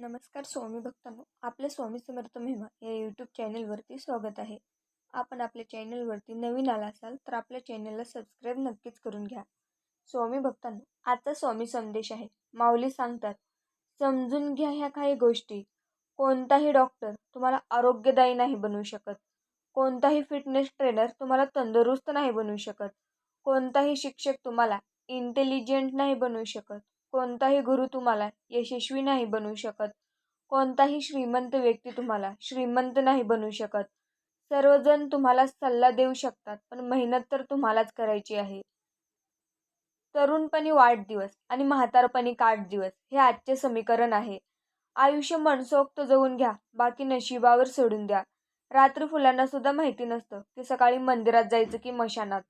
नमस्कार स्वामी भक्तांनो. आपल्या स्वामी समर्थ महिमा या यूट्यूब चॅनलवरती स्वागत आहे. आपण आपल्या चॅनलवरती नवीन आला असाल तर आपल्या चॅनलला सबस्क्राईब नक्कीच करून घ्या. स्वामी भक्तांनो आजचा स्वामी संदेश आहे. माऊली सांगतात समजून घ्या ह्या काही गोष्टी. कोणताही डॉक्टर तुम्हाला आरोग्यदायी नाही बनवू शकत. कोणताही फिटनेस ट्रेनर तुम्हाला तंदुरुस्त नाही बनवू शकत. कोणताही शिक्षक तुम्हाला इंटेलिजंट नाही बनवू शकत. कोणताही गुरु तुम्हाला यशस्वी नाही बनवू शकत. कोणताही श्रीमंत व्यक्ती तुम्हाला श्रीमंत नाही बनवू शकत. सर्वजण तुम्हाला सल्ला देऊ शकतात पण मेहनत तर तुम्हालाच करायची आहे. तरुणपणी वाढदिवस आणि म्हातारपणी काट दिवस हे आजचे समीकरण आहे. आयुष्य मनसोक्त जगून घ्या बाकी नशिबावर सोडून द्या. रात्री फुलांना सुद्धा माहिती नसतं की सकाळी मंदिरात जायचं की मशानात.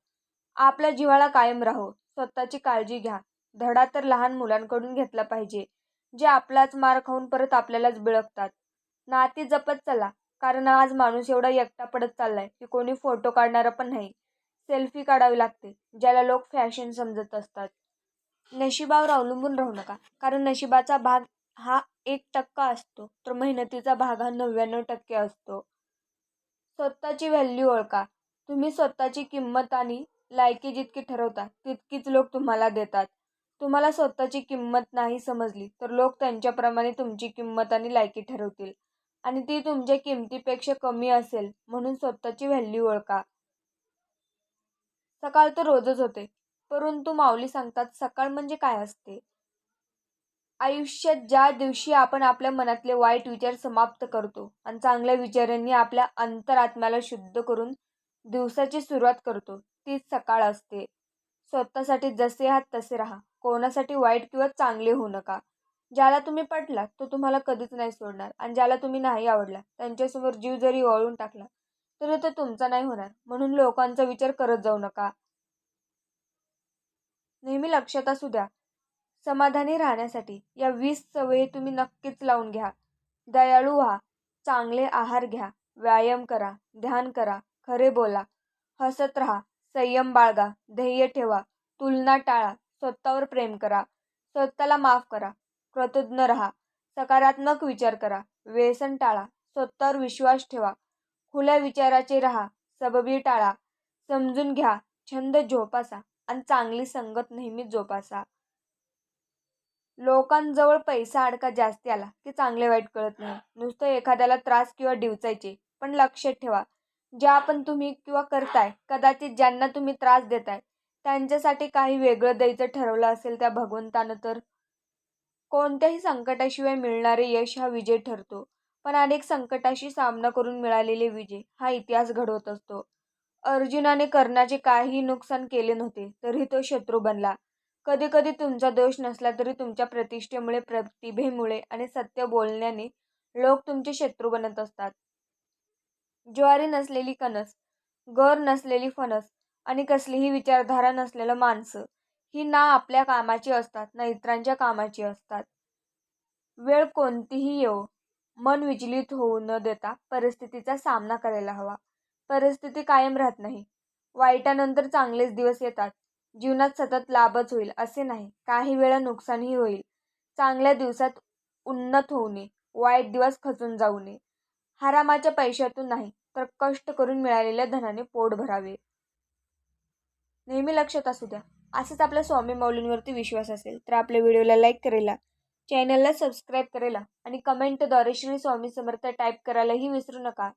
आपल्या जिव्हाळा कायम राहो स्वतःची काळजी घ्या. धडा तर लहान मुलांकडून घेतला पाहिजे जे आपलाच मार खाऊन परत आपल्यालाच बिळकतात नाती जपत चला कारण आज माणूस एवढा एकटा पडत चाललाय की कोणी फोटो काढणारा पण नाही. सेल्फी काढावी लागते ज्याला लोक फॅशन समजत असतात. नशिबावर अवलंबून राहू नका कारण नशिबाचा भाग हा एक टक्का असतो तर मेहनतीचा भाग हा नव्याण्णव टक्के असतो. स्वतःची व्हॅल्यू ओळखा तुम्ही स्वतःची किंमत आणि लायकी जितकी ठरवता तितकीच लोक तुम्हाला देतात. तुम्हाला स्वतःची किंमत नाही समजली तर लोक त्यांच्याप्रमाणे तुमची किंमत आणि लायकी ठरवतील. आणि ती तुमच्या किमतीपेक्षा कमी असेल म्हणून स्वतःची व्हॅल्यू ओळखा. सकाळ तर रोजच होते परंतु माऊली सांगतात सकाळ म्हणजे काय असते? आयुष्यात ज्या दिवशी आपण आपल्या मनातले वाईट विचार समाप्त करतो आणि चांगल्या विचारांनी आपल्या अंतरात्म्याला शुद्ध करून दिवसाची सुरुवात करतो तीच सकाळ असते. स्वतःसाठी जसे आहात तसे राहा. कोणासाठी वाईट किंवा चांगले होऊ नका. ज्याला तुम्ही पटलात तो तुम्हाला कधीच नाही सोडणार. आणि ज्याला तुम्ही नाही आवडला त्यांच्यासमोर जीव जरी ओळून टाकला तरी तो तुमचा नाही होणार. म्हणून लोकांचा विचार करत जाऊ नका. नेहमी लक्षात असू द्या समाधानी राहण्यासाठी या वीस सवयी तुम्ही नक्कीच लावून घ्या. दयाळू व्हा चांगले आहार घ्या व्यायाम करा ध्यान करा खरे बोला हसत राहा संयम बाळगा ध्येय ठेवा तुलना टाळा स्वतःवर प्रेम करा. स्वतःला माफ करा. कृतज्ञ राहा. सकारात्मक विचार करा. व्यसन टाळा. स्वतःवर विश्वास ठेवा. खुल्या विचाराचे राहा. सबबी टाळा. समजून घ्या. छंद जोपासा आणि चांगली संगत नेहमीच जोपासा. लोकांजवळ पैसा अडका जास्ती आला की चांगले वाईट कळत नाही. नुसतं एखाद्याला त्रास किंवा डिवचायचे पण लक्षात ठेवा. ज्या पण तुम्ही किंवा करताय कदाचित ज्यांना तुम्ही त्रास देताय त्यांच्यासाठी काही वेगळं द्यायचं ठरवलं असेल त्या भगवंतानं तर कोणत्याही संकटाशिवाय मिळणारे यश हा विजय ठरतो. पण अनेक संकटाशी सामना करून मिळालेले विजय हा इतिहास घडवत असतो. अर्जुनाने कर्णाचे काहीही नुकसान केले नव्हते तरी तो शत्रू बनला. कधी कधी तुमचा दोष नसला तरी तुमच्या प्रतिष्ठेमुळे प्रतिभेमुळे आणि सत्य बोलण्याने लोक तुमचे शत्रू बनत असतात. ज्वारी नसलेली कणस गर नसलेली फणस आणि कसलीही विचारधारा नसलेलं माणसं. ही ना आपल्या कामाची असतात ना इतरांच्या कामाची असतात. वेळ कोणतीही येऊ मन विचलित होऊ न देता परिस्थितीचा सामना करायला हवा. परिस्थिती कायम राहत नाही. वाईटानंतर चांगलेच दिवस येतात. जीवनात सतत लाभच होईल असे नाही. काही वेळा नुकसानही होईल. चांगल्या दिवसात उन्नत होऊ नये वाईट दिवस खचून जाऊ नये हरामाच्या पैशातून नाही तर कष्ट करून मिळालेल्या धनाने पोट भरावे. नेहमी लक्षात असू द्या. असंच आपल्या स्वामी माऊलींवरती विश्वास असेल तर आपल्या व्हिडिओला लाईक करायला चॅनलला सबस्क्राईब करायला आणि कमेंटद्वारे श्री स्वामी समर्थ टाईप करायलाही विसरू नका.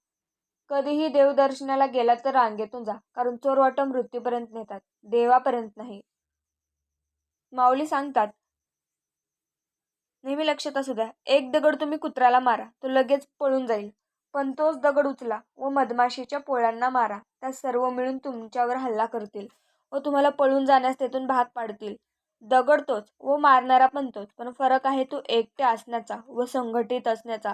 कधीही देवदर्शनाला गेला तर रांगेतून जा कारण चोर वाटो मृत्यूपर्यंत नेतात देवापर्यंत नाही. माऊली सांगतात नेहमी लक्षात असू द्या एक दगड तुम्ही कुत्र्याला मारा तो लगेच पळून जाईल. पण तोच दगड उचला व मधमाशीच्या पोळ्यांना मारा त्या सर्व मिळून तुमच्यावर हल्ला करतील. व तुम्हाला पळून जाण्यास तेथून भाग पाडतील. दगड तोच व मारणारा पण तोच पण फरक आहे तो एकटे असण्याचा व संघटित असण्याचा.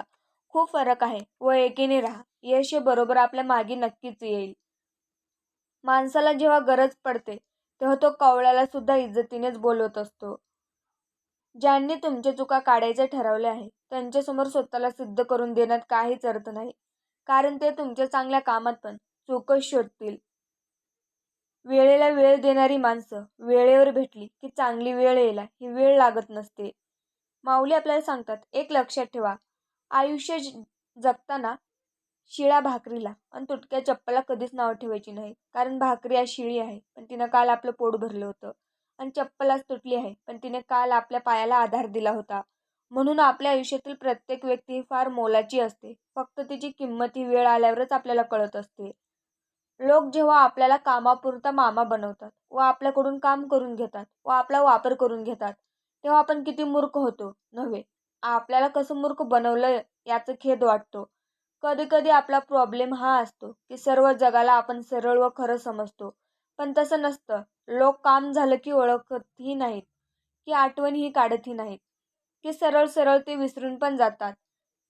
खूप फरक आहे व एकीने राहा. यश हे बरोबर आपल्या मागे नक्कीच येईल. माणसाला जेव्हा गरज पडते तेव्हा तो कवळ्याला सुद्धा इज्जतीनेच बोलवत असतो. ज्यांनी तुमच्या चुका काढायचे ठरवले आहे त्यांच्यासमोर स्वतःला सिद्ध करून देण्यात काहीच अर्थ नाही. कारण ते तुमच्या चांगल्या कामात पण चुकच शोधतील. वेळेला वेळ देणारी माणसं वेळेवर भेटली की चांगली वेळ यायला ही वेळ लागत नसते. माऊली आपल्याला सांगतात एक लक्षात ठेवा आयुष्य ज- जगताना शिळा भाकरीला आणि तुटक्या चप्पला कधीच नाव ठेवायची नाही. कारण भाकरी आज शिळी आहे पण तिनं काल आपलं पोट भरलं होतं. आणि चप्पल आज तुटली आहे पण तिने काल आपल्या पायाला आधार दिला होता. म्हणून आपल्या आयुष्यातील प्रत्येक व्यक्ती ही फार मोलाची असते. फक्त तिची किंमत ही वेळ आल्यावरच आपल्याला कळत असते. लोक जेव्हा आपल्याला कामापुरता मामा बनवतात व आपल्याकडून काम करून घेतात व आपला वापर करून घेतात तेव्हा आपण किती मूर्ख होतो नव्हे? आपल्याला कसं मूर्ख बनवलं याचं खेद वाटतो. कधी कधी आपला प्रॉब्लेम हा असतो की सर्व जगाला आपण सरळ व खरं समजतो. पण तसं नसतं. लोक काम झालं की ओळखतही नाहीत की आठवणही काढतही नाहीत की सरळ सरळ ते विसरून पण जातात.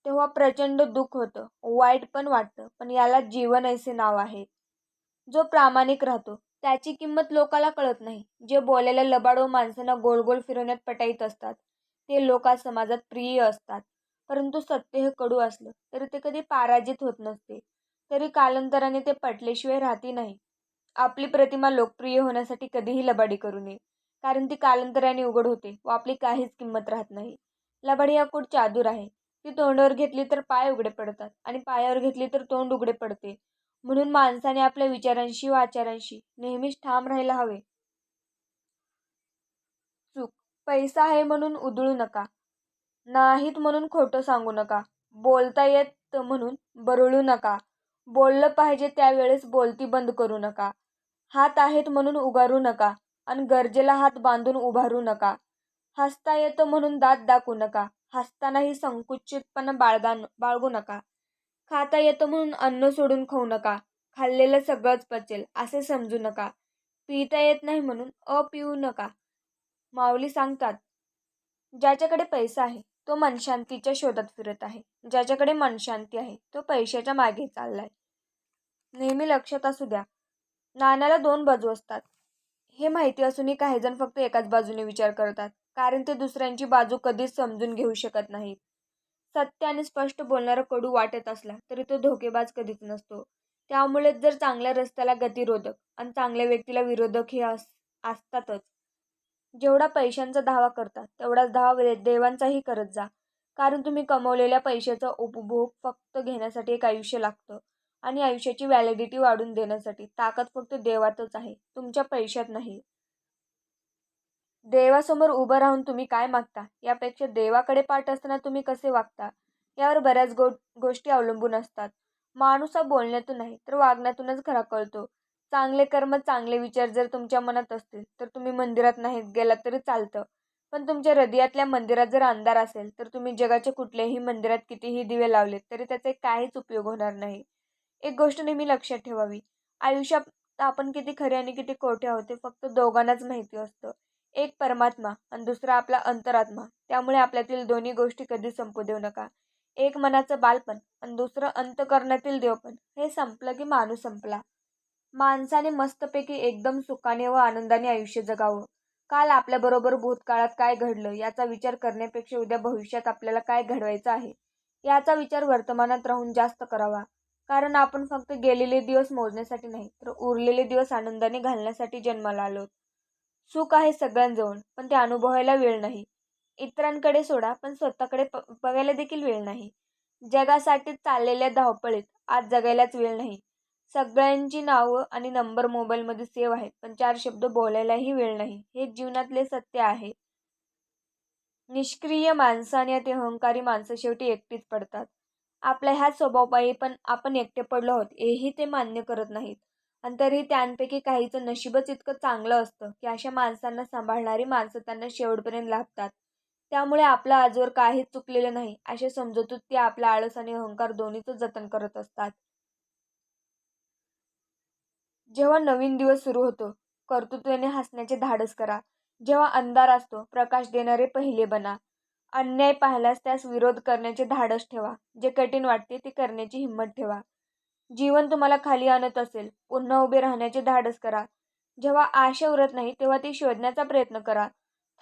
तेव्हा प्रचंड दुःख होतं. वाईट पण वाटतं. पण याला जीवन असे नाव आहे. जो प्रामाणिक राहतो. त्याची किंमत लोकाला कळत नाही. जे बोलायला लबाड व माणसांना गोल गोल फिरवण्यात पटाईत असतात. ते लोक समाजात प्रिय असतात. परंतु सत्य हे कडू असलं तरी ते कधी पराजित होत नसते. तरी कालांतराने ते पटल्याशिवाय राहती नाही. आपली प्रतिमा लोकप्रिय होण्यासाठी कधीही लबाडी करू नये. कारण ती कालांतराने उघड होते व आपली काहीच किंमत राहत नाही. लबाडी हा कुठ चादूर आहे? ती तोंडावर घेतली तर पाय उघडे पडतात आणि पायावर घेतली तर तोंड उघडे पडते. म्हणून माणसाने आपल्या विचारांशी व आचारांशी नेहमीच ठाम राहायला हवे. चूक. पैसा आहे म्हणून उधळू नका. नाहीत म्हणून खोटं सांगू नका. बोलता येत म्हणून बरळू नका. बोललं पाहिजे त्यावेळेस बोलती बंद करू नका. हात आहेत म्हणून उगारू नका आणि गरजेला हात बांधून उभारू नका. हसता येतं म्हणून दात दाखवू नका. हसतानाही संकुचितपणा बाळगा बाळगू नका. खाता येतं म्हणून अन्न सोडून खाऊ नका. खाल्लेलं सगळंच पचेल असे समजू नका. पिता येत नाही म्हणून अपिऊ नका. माऊली सांगतात ज्याच्याकडे पैसा आहे तो मनशांतीच्या शोधात फिरत आहे. ज्याच्याकडे मनशांती आहे तो पैशाच्या मागे चाललाय. नेहमी लक्षात असू द्या नाण्याला दोन बाजू असतात. हे माहिती असूनही काही जण फक्त एकाच बाजूने विचार करतात कारण ते दुसऱ्यांची बाजू कधीच समजून घेऊ शकत नाहीत. सत्य आणि स्पष्ट बोलणारा कडू वाटत असला तरी तो धोकेबाज कधीच नसतो. त्यामुळेच जर चांगल्या रस्त्याला गतिरोधक आणि चांगल्या व्यक्तीला विरोधक हे अस असतातच. जेवढा पैशांचा धावा करता तेवढाच धावा देवांचाही करत जा. कारण तुम्ही कमवलेल्या पैशाचा उपभोग फक्त घेण्यासाठी एक आयुष्य लागतं आणि आयुष्याची व्हॅलिडिटी वाढून देण्यासाठी ताकद फक्त देवातच आहे तुमच्या पैशात नाही. देवासमोर उभं राहून तुम्ही काय मागता? यापेक्षा देवाकडे पाठ असताना तुम्ही कसे वागता? यावर बऱ्याच गो गोष्टी अवलंबून असतात. माणूस हा बोलण्यातून नाही तर वागण्यातूनच खरा कळतो. चांगले कर्म चांगले विचार जर तुमच्या मनात असतील तर तुम्ही मंदिरात नाहीत गेलात तरी चालतं. पण तुमच्या हृदयातल्या मंदिरात जर अंधार असेल तर तुम्ही जगाच्या कुठल्याही मंदिरात कितीही दिवे लावलेत तरी त्याचा काहीच उपयोग होणार नाही. एक गोष्ट नेहमी लक्षात ठेवावी. आयुष्यात आपण किती खरे आणि किती खोटे आहोत ते फक्त दोघांनाच माहिती असतं. एक परमात्मा आणि दुसरा आपला अंतरात्मा. त्यामुळे आपल्यातील दोन्ही गोष्टी कधी संपू देऊ नका. एक मनाचं बालपण आणि दुसरं अंतकरणातील देवपण. हे संपलं की माणूस संपला. माणसाने मस्तपैकी एकदम सुखाने व आनंदाने आयुष्य जगावं. काल आपल्याबरोबर भूतकाळात काय घडलं याचा विचार करण्यापेक्षा उद्या भविष्यात आपल्याला काय घडवायचं आहे याचा विचार वर्तमानात राहून जास्त करावा. कारण आपण फक्त गेलेले दिवस मोजण्यासाठी नाही तर उरलेले दिवस आनंदाने घालण्यासाठी जन्माला आलो सुख आहे सगळ्यांजवळ पण ते अनुभवायला वेळ नाही. इतरांकडे सोडा पण स्वतःकडे प बघायला देखील वेळ नाही. जगासाठी चाललेल्या धावपळीत आज जगायलाच वेळ नाही. सगळ्यांची नावं आणि नंबर मोबाईलमध्ये सेव्ह आहेत पण चार शब्द बोलायलाही वेळ नाही. हे जीवनातले सत्य आहे. निष्क्रिय माणसं आणि ते अहंकारी माणसं शेवटी एकटीच पडतात. आपल्या ह्याच स्वभावपायी पण आपण एकटे पडलो आहोत हेही ते मान्य करत नाहीत. आणि तरीही त्यांपैकी काहीचं नशीबच इतकं चांगलं असतं की अशा माणसांना सांभाळणारी माणसं त्यांना शेवटपर्यंत लाभतात. त्यामुळे आपलं आजवर काहीच चुकलेलं नाही असे समजतूत ते आपला आळस आणि अहंकार दोन्हीचं जतन करत असतात. जेव्हा नवीन दिवस सुरू होतो कर्तृत्वाने हसण्याचे धाडस करा. जेव्हा अंधार असतो प्रकाश देणारे पहिले बना. अन्याय पाहिल्यास त्यास विरोध करण्याचे धाडस ठेवा. जे कठीण वाटते ते करण्याची हिंमत ठेवा. जीवन तुम्हाला खाली आणत असेल. पुन्हा उभे राहण्याचे धाडस करा. जेव्हा आशा उरत नाही तेव्हा ती शोधण्याचा प्रयत्न करा.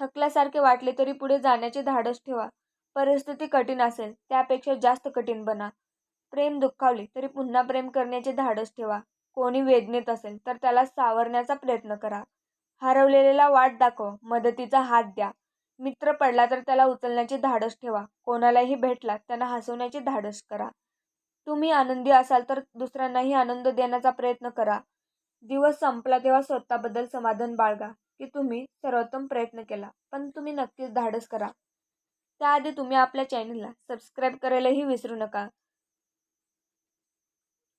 थकल्यासारखे वाटले तरी पुढे जाण्याचे धाडस ठेवा. परिस्थिती कठीण असेल त्यापेक्षा जास्त कठीण बना. प्रेम दुखावले तरी पुन्हा प्रेम करण्याचे धाडस ठेवा. कोणी वेदनेत असेल तर त्याला सावरण्याचा प्रयत्न करा. हरवलेला वाट दाखव मदतीचा हात द्या. मित्र पडला तर त्याला उचलण्याचे धाडस ठेवा. कोणालाही भेटला त्यांना हसवण्याचे धाडस करा. तुम्ही आनंदी असाल तर दुसऱ्यांनाही आनंद देण्याचा प्रयत्न करा. दिवस संपला तेव्हा स्वतःबद्दल समाधान बाळगा की तुम्ही सर्वोत्तम प्रयत्न केला पण तुम्ही नक्कीच धाडस करा. त्याआधी तुम्ही आपल्या चॅनलला सबस्क्राईब करायलाही विसरू नका.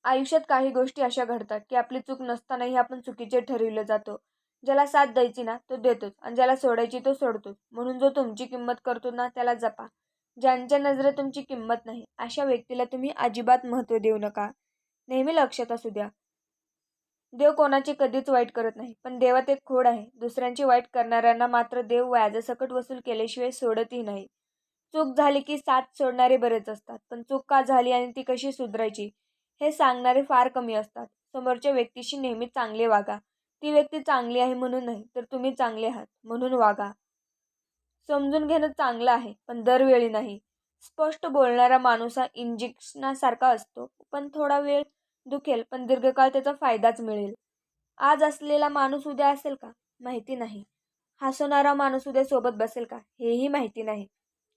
आयुष्यात काही गोष्टी अशा घडतात की आपली चूक नसतानाही आपण चुकीचे ठरविलं जातो. ज्याला साथ द्यायची ना तो देतोच आणि ज्याला सोडायची तो सोडतोच. म्हणून जो तुमची किंमत करतो ना त्याला जपा. ज्यांच्या नजरेत तुमची किंमत नाही अशा व्यक्तीला तुम्ही अजिबात महत्त्व देऊ नका. नेहमी लक्षात असू द्या. देव कोणाची कधीच वाईट करत नाही पण देवात एक खोड आहे. दुसऱ्यांची वाईट करणाऱ्यांना मात्र देव व्याजासकट वसूल केल्याशिवाय सोडतही नाही. चूक झाली की साथ सोडणारे बरेच असतात पण चूक का झाली आणि ती कशी सुधारायची हे सांगणारे फार कमी असतात. समोरच्या व्यक्तीशी नेहमी चांगले वागा. ती व्यक्ती चांगली आहे म्हणून नाही तर तुम्ही चांगले आहात म्हणून वागा. समजून घेणं चांगलं आहे पण दरवेळी नाही. स्पष्ट बोलणारा माणूस हा इंजेक्शनासारखा असतो पण थोडा वेळ दुखेल पण दीर्घकाळ त्याचा फायदाच मिळेल. आज असलेला माणूस उद्या असेल का? माहिती नाही. हसवणारा माणूस उद्या सोबत बसेल का? हेही माहिती नाही.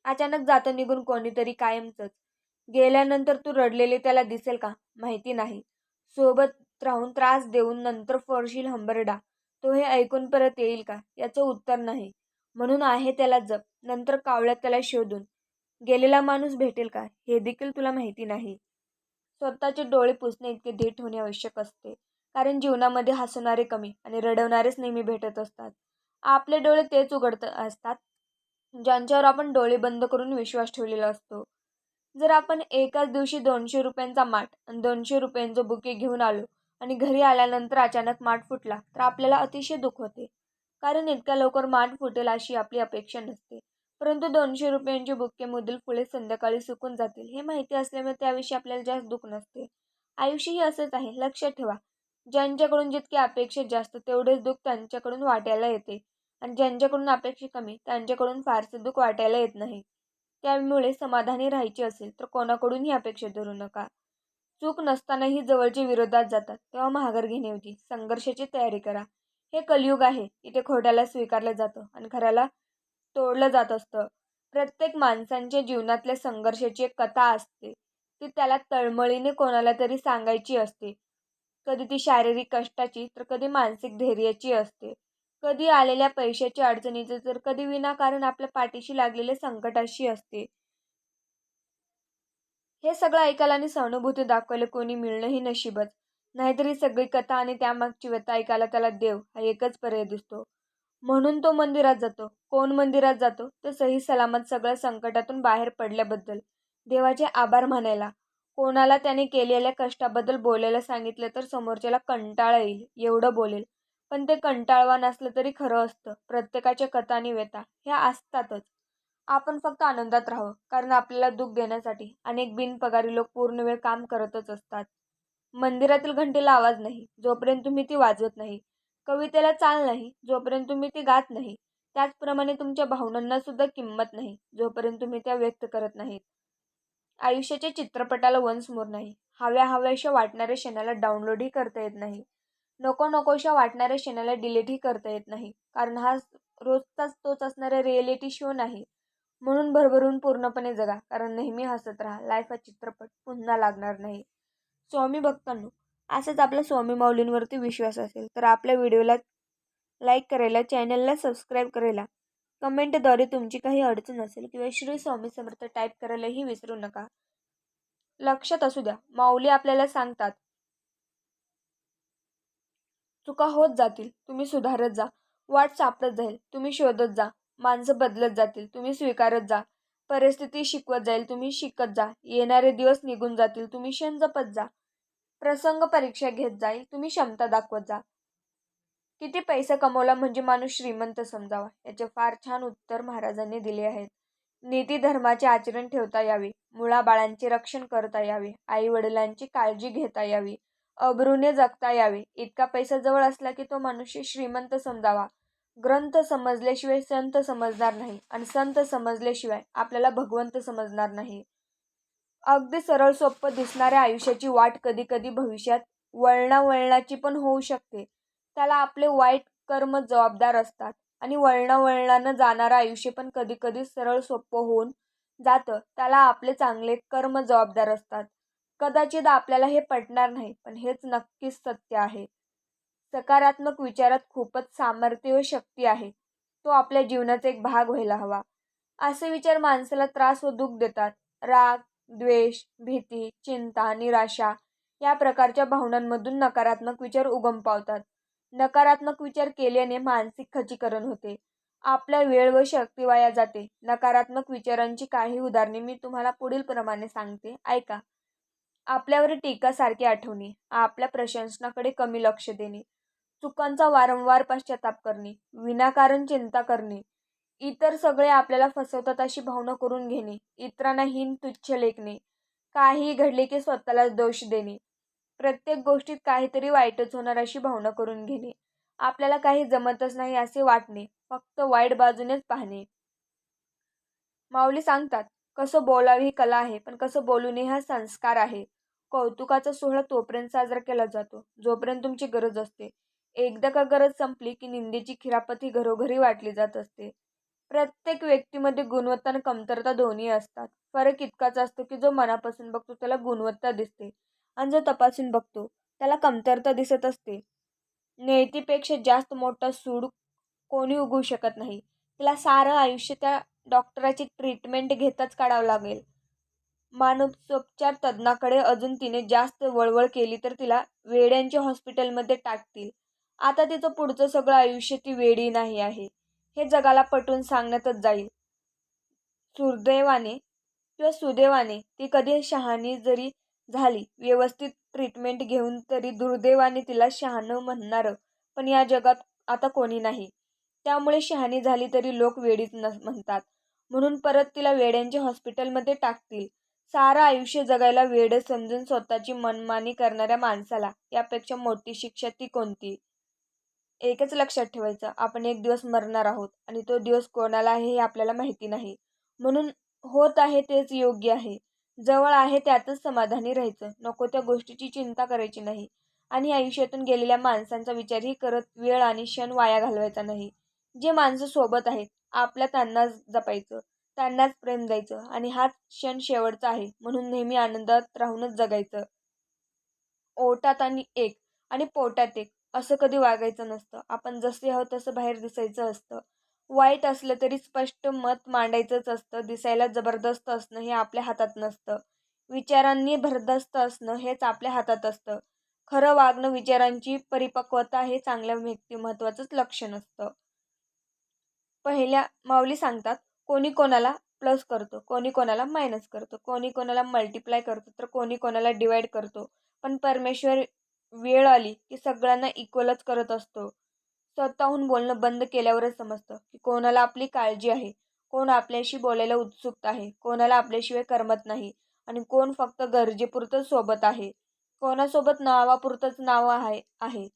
अचानक जातं निघून कोणीतरी कायमचंच. गेल्यानंतर तू रडलेले त्याला दिसेल का? माहिती नाही. सोबत राहून त्रास देऊन नंतर फरशील हंबरडा तो हे ऐकून परत येईल का? याचं उत्तर नाही. म्हणून आहे त्याला जप नंतर कावळ्यात त्याला शोधून गेलेला माणूस भेटेल का? हे देखील तुला माहिती नाही. स्वतःचे डोळे पुसणे इतके धीट होणे आवश्यक असते कारण जीवनामध्ये हसणारे कमी आणि रडवणारेच नेहमी भेटत असतात. आपले डोळे तेच उघडत असतात ज्यांच्यावर आपण डोळे बंद करून विश्वास ठेवलेला असतो. जर आपण एकाच दिवशी दोनशे रुपयांचा माठ आणि दोनशे रुपयांचं बुके घेऊन आलो आणि घरी आल्यानंतर अचानक माठ फुटला तर आपल्याला अतिशय दुःख होते. कारण इतक्या लवकर माठ फुटेल अशी आपली अपेक्षा नसते. परंतु दोनशे रुपयांचे बुके मुदल फुले संध्याकाळी सुकून जातील हे माहिती असल्यामुळे त्याविषयी आपल्याला जास्त दुःख नसते. आयुष्यही असंच आहे लक्षात ठेवा. ज्यांच्याकडून जितकी अपेक्षा जास्त तेवढेच दुःख त्यांच्याकडून वाटायला येते. आणि ज्यांच्याकडून अपेक्षा कमी त्यांच्याकडून फारसं दुःख वाटायला येत नाही. त्यामुळे समाधानी राहायचे असेल तर कोणाकडूनही अपेक्षा धरू नका. चूक नसतानाही जवळचे विरोधात जातात. तेव्हा महागर घेण्याऐवजी संघर्षाची तयारी करा. हे कलियुग आहे. इथे खोट्याला स्वीकारलं जातं आणि खऱ्याला तोडलं जात असतं. प्रत्येक माणसांच्या जीवनातल्या संघर्षाची एक कथा असते. ती त्याला तळमळीने कोणाला तरी सांगायची असते. कधी ती शारीरिक कष्टाची तर कधी मानसिक धैर्याची असते. कधी आलेल्या पैशाच्या अडचणीचे तर कधी विनाकारण आपल्या पाठीशी लागलेल्या संकटाशी असते. हे सगळं ऐकायला आणि सहानुभूती दाखवायला कोणी मिळणंही नशीबच. नाहीतरी सगळी कथा आणि त्यामागची व्यथा ऐकायला त्याला देव हा एकच पर्याय दिसतो. म्हणून तो मंदिरात जातो. कोण मंदिरात जातो? तर सही सलामत सगळ्या संकटातून बाहेर पडल्याबद्दल. देवाचे आभार मानायला. कोणाला त्याने केलेल्या कष्टाबद्दल बोलायला सांगितलं तर समोरच्याला कंटाळा येईल. एवढं बोलेल. पण ते कंटाळवा नसलं तरी खरं असतं. प्रत्येकाच्या कथा आणि व्यथा ह्या असतातच. आपण फक्त आनंदात राहावं. कारण आपल्याला दुःख देण्यासाठी अनेक बिनपगारी लोक पूर्ण वेळ काम करतच असतात. मंदिरातील घंटेला आवाज नाही जोपर्यंत तुम्ही ती वाजवत नाही. कवितेला चाल नाही जोपर्यंत तुम्ही ती गात नाही. त्याचप्रमाणे तुमच्या भावनांना सुद्धा किंमत नाही जोपर्यंत तुम्ही त्या व्यक्त करत नाहीत. आयुष्याच्या चित्रपटाला वन्स मोर नाही. हव्या हव्याशा वाटणाऱ्या क्षणाला डाउनलोडही करता येत नाही. नको नकोशा वाटणाऱ्या क्षणाला डिलीटही करता येत नाही. कारण हा रोजचाच तोच असणारा रिएलिटी शो नाही. म्हणून भरभरून पूर्णपणे जगा. कारण नेहमी हसत राहा. लाईफ हा चित्रपट पुन्हा लागणार नाही. स्वामी भक्तांनो असंच आपल्या स्वामी माऊलींवरती विश्वास असेल तर आपल्या व्हिडिओला लाईक करायला चॅनलला सबस्क्राईब करायला कमेंटद्वारे तुमची काही अडचण असेल किंवा श्री स्वामी समर्थ टाईप करायलाही विसरू नका. लक्षात असू द्या माऊली आपल्याला सांगतात चुका होत जातील तुम्ही सुधारत जा. वाट सापडत जाईल तुम्ही शोधत जा. माणसं बदलत जातील तुम्ही स्वीकारत जा. परिस्थिती शिकवत जाईल तुम्ही शिकत जा. येणारे दिवस निघून जातील तुम्ही क्षण जपत जा. प्रसंग परीक्षा घेत जाईल. तुम्ही क्षमता दाखवत जा. किती पैसा कमवला म्हणजे माणूस श्रीमंत समजावा. याचे फार छान उत्तर महाराजांनी दिले आहेत. नीती धर्माचे आचरण ठेवता यावे. मुळाबाळांचे रक्षण करता यावे. आई वडिलांची काळजी घेता यावी. अब्रूने जगता यावे. इतका पैसा जवळ असला की तो मनुष्य श्रीमंत समजावा. ग्रंथ समजल्याशिवाय संत समजणार नाही आणि संत समजल्याशिवाय आपल्याला भगवंत समजणार नाही. अगदी सरळ सोप्पं दिसणाऱ्या आयुष्याची वाट कधी कधी भविष्यात वळणावळणाची पण होऊ शकते. त्याला आपले वाईट कर्म जबाबदार असतात आणि वळणावळणानं जाणारं आयुष्य पण कधी कधी सरळ सोपं होऊन जातं. त्याला आपले चांगले कर्म जबाबदार असतात. कदाचित आपल्याला हे पटणार नाही पण हेच नक्कीच सत्य आहे. सकारात्मक विचारात खूपच सामर्थ्य व शक्ती आहे. तो आपल्या जीवनाचा एक भाग व्हायला हवा. असे विचार माणसाला त्रास व दुःख देतात. राग द्वेष भीती चिंता निराशा या प्रकारच्या भावनांमधून नकारात्मक विचार उगम पावतात. नकारात्मक विचार केल्याने मानसिक खचीकरण होते. आपला वेळ व शक्ती वाया जाते. नकारात्मक विचारांची काही उदाहरणे मी तुम्हाला पुढील प्रमाणे सांगते. ऐका. आपल्यावर टीकासारखी आठवणे आपल्या प्रशंसनाकडे कमी लक्ष देणे चुकांचा वारंवार पश्चाताप करणे विनाकारण चिंता करणे इतर सगळे आपल्याला फसवतात अशी भावना करून घेणे. इतरांना हीन तुच्छ लेखणे. काही घडले की स्वतःला दोष देणे. प्रत्येक गोष्टीत काहीतरी वाईटच होणार अशी भावना करून घेणे. आपल्याला काही जमतच नाही असे वाटणे. फक्त वाईट बाजूनेच पाहणे. माऊली सांगतात कसं बोलावे ही कला आहे पण कसं बोलू नये हा संस्कार आहे. कौतुकाचा सोहळा तोपर्यंत साजरा केला जातो. जोपर्यंत तुमची गरज असते. एकदा का गरज संपली की निंदेची खिरापत ही घरोघरी वाटली जात असते. प्रत्येक व्यक्तीमध्ये गुणवत्ता आणि कमतरता दोन्ही असतात. फरक इतकाच असतो की जो मनापासून बघतो त्याला गुणवत्ता दिसते आणि जो तपासून बघतो त्याला कमतरता दिसत असते. नियतीपेक्षा जास्त मोठा सूड कोणी उगवू शकत नाही. तिला सारं आयुष्य त्या डॉक्टराची ट्रीटमेंट घेताच काढावं लागेल. मानसोपचार तज्ज्ञाकडे अजून तिने जास्त वळवळ केली तर तिला वेड्यांच्या हॉस्पिटलमध्ये टाकतील. आता तिचं पुढचं सगळं आयुष्य ती वेडी नाही आहे. हे जगाला पटून सांगण्यातच जाईल. सुदैवाने किंवा सुदैवाने ती कधी शहाणी जरी झाली व्यवस्थित ट्रीटमेंट घेऊन तरी दुर्दैवाने तिला शहाणं म्हणणारं पण या जगात आता कोणी नाही. त्यामुळे शहाणी झाली तरी लोक वेडीच न म्हणतात. म्हणून परत तिला वेड्यांच्या हॉस्पिटलमध्ये टाकतील. सारा आयुष्य जगायला वेड समजून स्वतःची मनमानी करणाऱ्या माणसाला यापेक्षा मोठी शिक्षा ती कोणती? एकच लक्षात ठेवायचं आपण एक दिवस मरणार आहोत आणि तो दिवस कोणाला आहे हे आपल्याला माहिती नाही. म्हणून होत आहे तेच योग्य आहे. जवळ आहे त्यातच समाधानी राहायचं नको त्या गोष्टीची चिंता करायची नाही. आणि आयुष्यातून गेलेल्या माणसांचा विचारही करत वेळ आणि क्षण वाया घालवायचा नाही. जे माणसं सोबत आहेत आपल्या त्यांनाच जपायचं त्यांनाच प्रेम द्यायचं आणि हाच क्षण शेवटचा आहे म्हणून नेहमी आनंदात राहूनच जगायचं. ओटात आणि एक आणि पोटात एक असं कधी वागायचं नसतं. आपण जसे आहोत तसं बाहेर दिसायचं असतं. वाईट असलं तरी स्पष्ट मत मांडायचंच असतं. दिसायला जबरदस्त असणं हे आपल्या हातात नसतं. विचारांनी भरदस्त असणं हेच आपल्या हातात असतं. खरं वागणं विचारांची परिपक्वता हे चांगल्या व्यक्तिमत्वाचंच लक्षण असतं. पहिल्या माऊली सांगतात कोणी कोणाला प्लस करतो कोणी कोणाला मायनस करतो कोणी कोणाला मल्टिप्लाय करतो तर कोणी कोणाला डिवाईड करतो. पण परमेश्वर वेळ आली की सगळ्यांना इक्वलच करत असतो. स्वतःहून बोलणं बंद केल्यावरच समजतं की कोणाला आपली काळजी आहे कोण आपल्याशी बोलायला उत्सुक आहे कोणाला आपल्याशिवाय करमत नाही आणि कोण फक्त गरजेपुरतंच सोबत आहे. कोणासोबत नावापुरतंच नाव आहे आहे.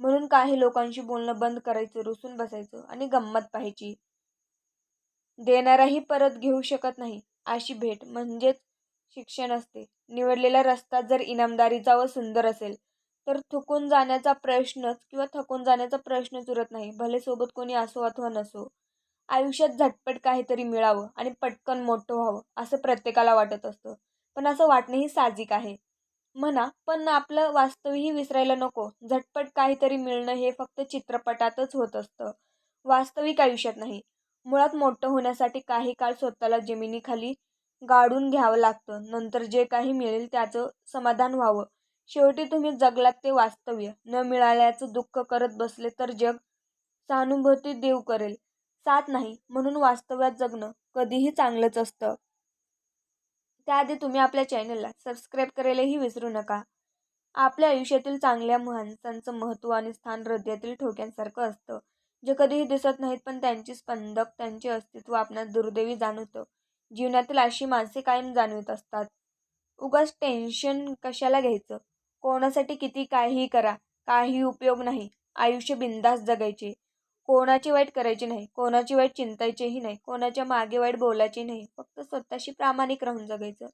म्हणून काही लोकांशी बोलणं बंद करायचं रुसून बसायचं आणि गंमत पाहायची. देणाराही परत घेऊ शकत नाही अशी भेट म्हणजेच शिक्षण असते. निवडलेला रस्ता जर इनामदारीचा व सुंदर असेल तर थकून जाण्याचा प्रश्नच किंवा थकून जाण्याचा प्रश्नच उरत नाही. भले सोबत कोणी असो अथवा नसो. आयुष्यात झटपट काहीतरी मिळावं आणि पटकन मोठं व्हावं असं प्रत्येकाला वाटत असतं. पण असं वाटणंही साहजिक आहे. म्हणा पण आपलं वास्तवही विसरायला नको. झटपट काहीतरी मिळणं हे फक्त चित्रपटातच होत असतं. वास्तविक आयुष्यात नाही. मुळात मोठं होण्यासाठी काही काळ स्वतःला जमिनीखाली गाडून घ्यावं लागतं. नंतर जे काही मिळेल त्याचं समाधान व्हावं. शेवटी तुम्ही जगलात ते वास्तव्य. न मिळाल्याचं दुःख करत बसले तर जग सहानुभूती देऊ करेल. साथ नाही म्हणून वास्तव्यात जगणं कधीही चांगलंच असतं. त्याआधी तुम्ही आपल्या चॅनलला सबस्क्राईब करायलाही विसरू नका. आपल्या आयुष्यातील चांगल्या माणसांचं महत्त्व आणि स्थान हृदयातील ठोक्यांसारखं असतं जे कधीही दिसत नाहीत पण त्यांची स्पंदक त्यांचे अस्तित्व आपणास दुर्दैवी जाणवतं. जीवनातील अशी माणसे कायम जाणवत असतात. उगाच टेन्शन कशाला घ्यायचं? कोणासाठी किती काहीही करा काही उपयोग नाही. आयुष्य बिंदास जगायचे. कोणाची वाईट करायची नाही कोणाची वाईट चिंतायचीही नाही कोणाच्या मागे वाईट बोलायची नाही. फक्त स्वतःशी प्रामाणिक राहून जगायचं.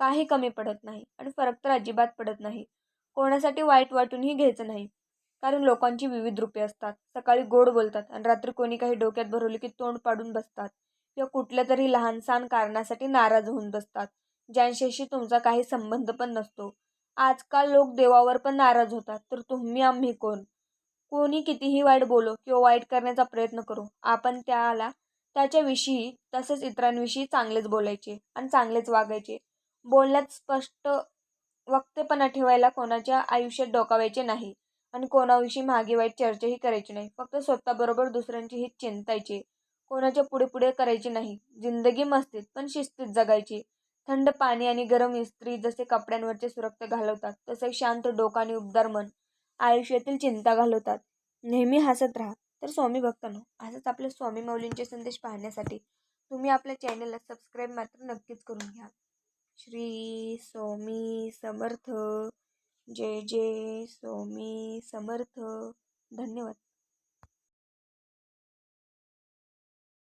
काही कमी पडत नाही आणि फरक तर अजिबात पडत नाही. कोणासाठी वाईट वाटूनही घ्यायचं नाही. कारण लोकांची विविध रूपे असतात. सकाळी गोड बोलतात आणि रात्री कोणी काही डोक्यात भरवले की तोंड पाडून बसतात. किंवा कुठल्या तरी लहानसहान कारणासाठी नाराज होऊन बसतात. ज्यांच्याशी तुमचा काही संबंध पण नसतो. आजकाल लोक देवावर पण नाराज होतात. तर तुम्ही आम्ही कोण? कोणी कितीही वाईट बोलो किंवा वाईट करण्याचा प्रयत्न करू आपण त्याला त्याच्याविषयी तसेच इतरांविषयी चांगलेच बोलायचे आणि चांगलेच वागायचे. बोलण्यात स्पष्ट वक्तेपणा ठेवायला कोणाच्या आयुष्यात डोकावायचे नाही आणि कोणाविषयी मागे वाईट चर्चाही करायची नाही. फक्त स्वतःबरोबर दुसऱ्यांची हित चिंतायचे. कोणाच्या पुढे पुढे करायची नाही. जिंदगी मस्तीत पण शिस्तीत जगायची. थंड पाणी आणि गरम इस्त्री जसे कपड्यांवरचे सुरक्त घालवतात तसे शांत डोकं आणि उबदार मन आयुष्यातील चिंता घालवतात. नेहमी हसत राहा तर स्वामी भक्तांनो असंच आपले स्वामी माऊलींचे संदेश पाहण्यासाठी तुम्ही आपल्या चॅनलला सबस्क्राईब मात्र नक्कीच करून घ्या. श्री स्वामी समर्थ. जय जय स्वामी समर्थ. धन्यवाद.